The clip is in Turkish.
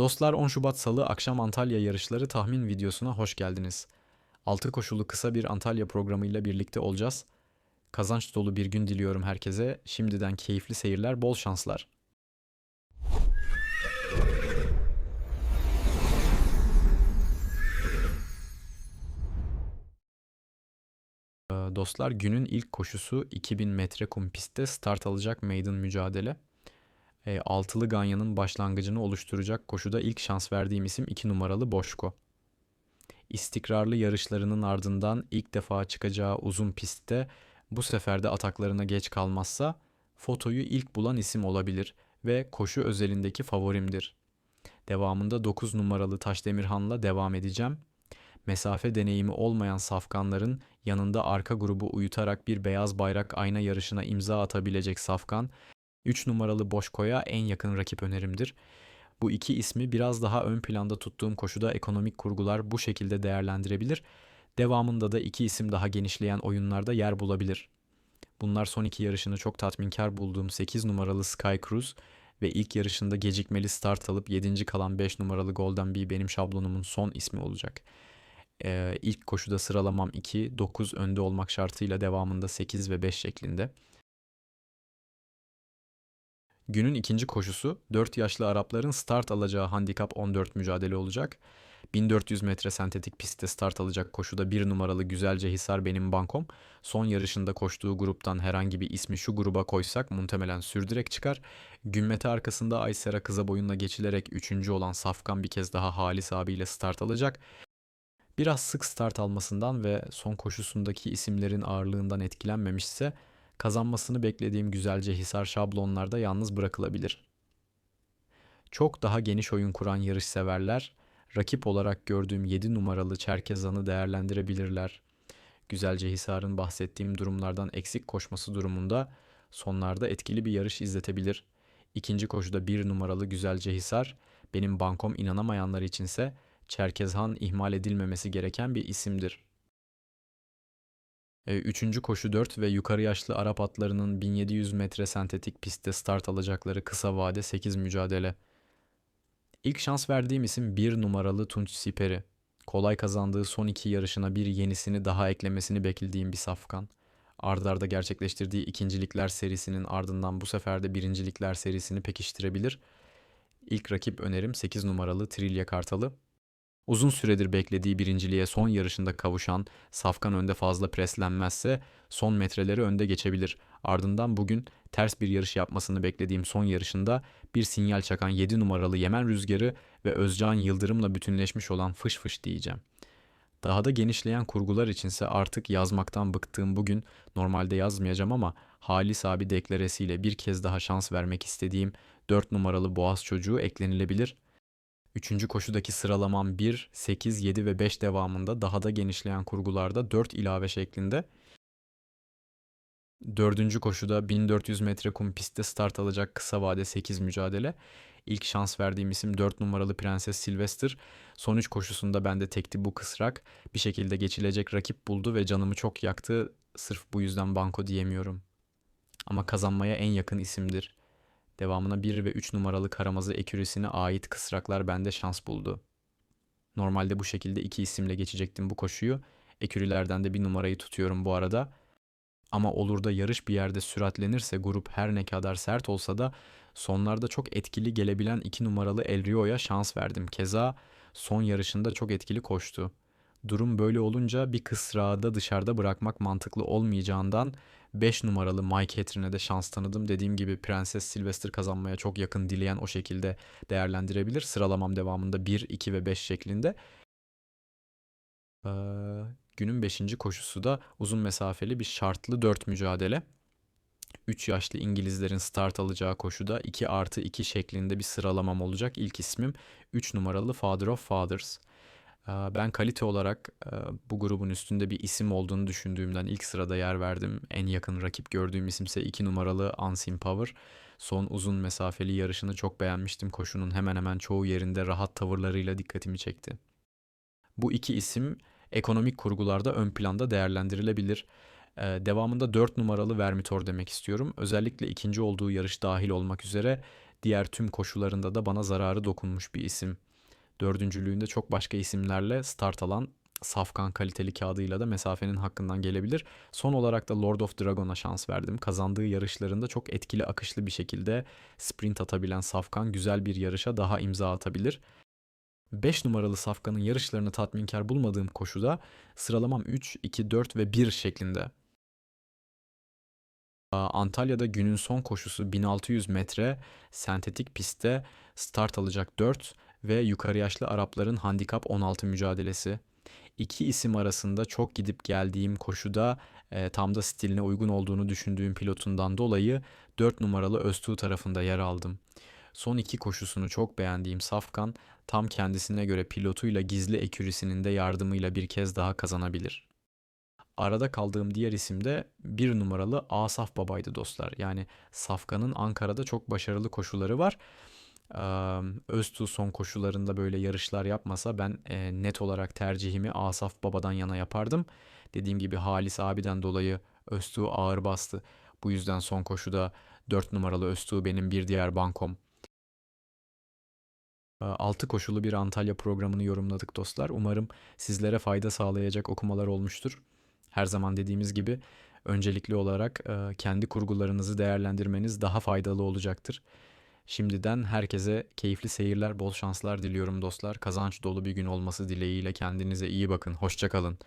Dostlar 10 Şubat Salı akşam Antalya yarışları tahmin videosuna hoş geldiniz. 6 koşulu kısa bir Antalya programıyla birlikte olacağız. Kazanç dolu bir gün diliyorum herkese. Şimdiden keyifli seyirler, bol şanslar. Dostlar günün ilk koşusu 2000 metre kum pistte start alacak maiden mücadele. E, altılı Ganyan'ın başlangıcını oluşturacak koşuda ilk şans verdiğim isim 2 numaralı Boşko. İstikrarlı yarışlarının ardından ilk defa çıkacağı uzun pistte bu sefer de ataklarına geç kalmazsa fotoyu ilk bulan isim olabilir ve koşu özelindeki favorimdir. Devamında 9 numaralı Taşdemirhan'la devam edeceğim. Mesafe deneyimi olmayan safkanların yanında arka grubu uyutarak bir beyaz bayrak ayna yarışına imza atabilecek safkan 3 numaralı Boşko'ya en yakın rakip önerimdir. Bu iki ismi biraz daha ön planda tuttuğum koşuda ekonomik kurgular bu şekilde değerlendirebilir. Devamında da iki isim daha genişleyen oyunlarda yer bulabilir. Bunlar son iki yarışını çok tatminkar bulduğum 8 numaralı Sky Cruise ve ilk yarışında gecikmeli start alıp 7. kalan 5 numaralı Golden Bee benim şablonumun son ismi olacak. Ee, ilk koşuda sıralamam 2, 9 önde olmak şartıyla devamında 8 ve 5 şeklinde. Günün ikinci koşusu 4 yaşlı Arapların start alacağı handikap 14 mücadele olacak. 1400 metre sentetik pistte start alacak koşuda bir numaralı Güzelce Hisar benim bankom. Son yarışında koştuğu gruptan herhangi bir ismi şu gruba koysak muhtemelen sürdürek çıkar. Gümmete arkasında Aysera kıza boyunla geçilerek 3. olan Safkan bir kez daha Halis abiyle start alacak. Biraz sık start almasından ve son koşusundaki isimlerin ağırlığından etkilenmemişse kazanmasını beklediğim güzelce Hisar şablonlarda yalnız bırakılabilir. Çok daha geniş oyun kuran yarış severler, rakip olarak gördüğüm 7 numaralı Çerkezan'ı değerlendirebilirler. Güzelce Hisar'ın bahsettiğim durumlardan eksik koşması durumunda sonlarda etkili bir yarış izletebilir. İkinci koşuda 1 numaralı Güzelce Hisar, benim bankom inanamayanlar içinse Çerkezhan ihmal edilmemesi gereken bir isimdir. E, Üçüncü koşu 4 ve yukarı yaşlı Arap atlarının 1700 metre sentetik pistte start alacakları kısa vade 8 mücadele. İlk şans verdiğim isim 1 numaralı Tunç Siperi. Kolay kazandığı son iki yarışına bir yenisini daha eklemesini beklediğim bir safkan. Ardarda gerçekleştirdiği ikincilikler serisinin ardından bu sefer de birincilikler serisini pekiştirebilir. İlk rakip önerim 8 numaralı Trilya Kartalı. Uzun süredir beklediği birinciliğe son yarışında kavuşan Safkan önde fazla preslenmezse son metreleri önde geçebilir. Ardından bugün ters bir yarış yapmasını beklediğim son yarışında bir sinyal çakan 7 numaralı Yemen Rüzgarı ve Özcan Yıldırım'la bütünleşmiş olan fış fış diyeceğim. Daha da genişleyen kurgular içinse artık yazmaktan bıktığım bugün normalde yazmayacağım ama Halis abi deklaresiyle bir kez daha şans vermek istediğim 4 numaralı Boğaz çocuğu eklenilebilir. Üçüncü koşudaki sıralamam 1, 8, 7 ve 5 devamında daha da genişleyen kurgularda 4 ilave şeklinde. Dördüncü koşuda 1400 metre kum pistte start alacak kısa vade 8 mücadele. İlk şans verdiğim isim 4 numaralı Prenses Sylvester. Son 3 koşusunda bende tekti bu kısrak. Bir şekilde geçilecek rakip buldu ve canımı çok yaktı. Sırf bu yüzden banko diyemiyorum. Ama kazanmaya en yakın isimdir. Devamına 1 ve 3 numaralı karamazı ekürisine ait kısraklar bende şans buldu. Normalde bu şekilde iki isimle geçecektim bu koşuyu. Ekürilerden de bir numarayı tutuyorum bu arada. Ama olur da yarış bir yerde süratlenirse grup her ne kadar sert olsa da sonlarda çok etkili gelebilen 2 numaralı El Rio'ya şans verdim. Keza son yarışında çok etkili koştu. Durum böyle olunca bir kısrağı da dışarıda bırakmak mantıklı olmayacağından 5 numaralı Mike Catherine'e de şans tanıdım. Dediğim gibi Prenses Sylvester kazanmaya çok yakın dileyen o şekilde değerlendirebilir. Sıralamam devamında 1, 2 ve 5 şeklinde. Ee, günün 5. koşusu da uzun mesafeli bir şartlı 4 mücadele. 3 yaşlı İngilizlerin start alacağı koşuda 2 artı 2 şeklinde bir sıralamam olacak. İlk ismim 3 numaralı Father of Fathers. Ben kalite olarak bu grubun üstünde bir isim olduğunu düşündüğümden ilk sırada yer verdim. En yakın rakip gördüğüm isimse 2 numaralı Unseen Power. Son uzun mesafeli yarışını çok beğenmiştim. Koşunun hemen hemen çoğu yerinde rahat tavırlarıyla dikkatimi çekti. Bu iki isim ekonomik kurgularda ön planda değerlendirilebilir. Devamında 4 numaralı Vermitor demek istiyorum. Özellikle ikinci olduğu yarış dahil olmak üzere Diğer tüm koşularında da bana zararı dokunmuş bir isim. Dördüncülüğünde çok başka isimlerle start alan Safkan kaliteli kağıdıyla da mesafenin hakkından gelebilir. Son olarak da Lord of Dragon'a şans verdim. Kazandığı yarışlarında çok etkili akışlı bir şekilde sprint atabilen Safkan güzel bir yarışa daha imza atabilir. 5 numaralı Safkan'ın yarışlarını tatminkar bulmadığım koşuda sıralamam 3, 2, 4 ve 1 şeklinde. Antalya'da günün son koşusu 1600 metre sentetik pistte start alacak 4 ve yukarı yaşlı Arapların handikap 16 mücadelesi. İki isim arasında çok gidip geldiğim koşuda e, tam da stiline uygun olduğunu düşündüğüm pilotundan dolayı 4 numaralı Öztuğ tarafında yer aldım. Son iki koşusunu çok beğendiğim Safkan tam kendisine göre pilotuyla gizli ekürisinin de yardımıyla bir kez daha kazanabilir. Arada kaldığım diğer isim de bir numaralı Asaf Baba'ydı dostlar. Yani Safkan'ın Ankara'da çok başarılı koşuları var. Öztuğ son koşularında böyle yarışlar yapmasa ben e, net olarak tercihimi Asaf Baba'dan yana yapardım. Dediğim gibi Halis abiden dolayı Öztuğ ağır bastı. Bu yüzden son koşuda 4 numaralı Öztuğ benim bir diğer bankom. 6 koşulu bir Antalya programını yorumladık dostlar. Umarım sizlere fayda sağlayacak okumalar olmuştur. Her zaman dediğimiz gibi öncelikli olarak e, kendi kurgularınızı değerlendirmeniz daha faydalı olacaktır. Şimdiden herkese keyifli seyirler, bol şanslar diliyorum dostlar. Kazanç dolu bir gün olması dileğiyle kendinize iyi bakın. Hoşça kalın.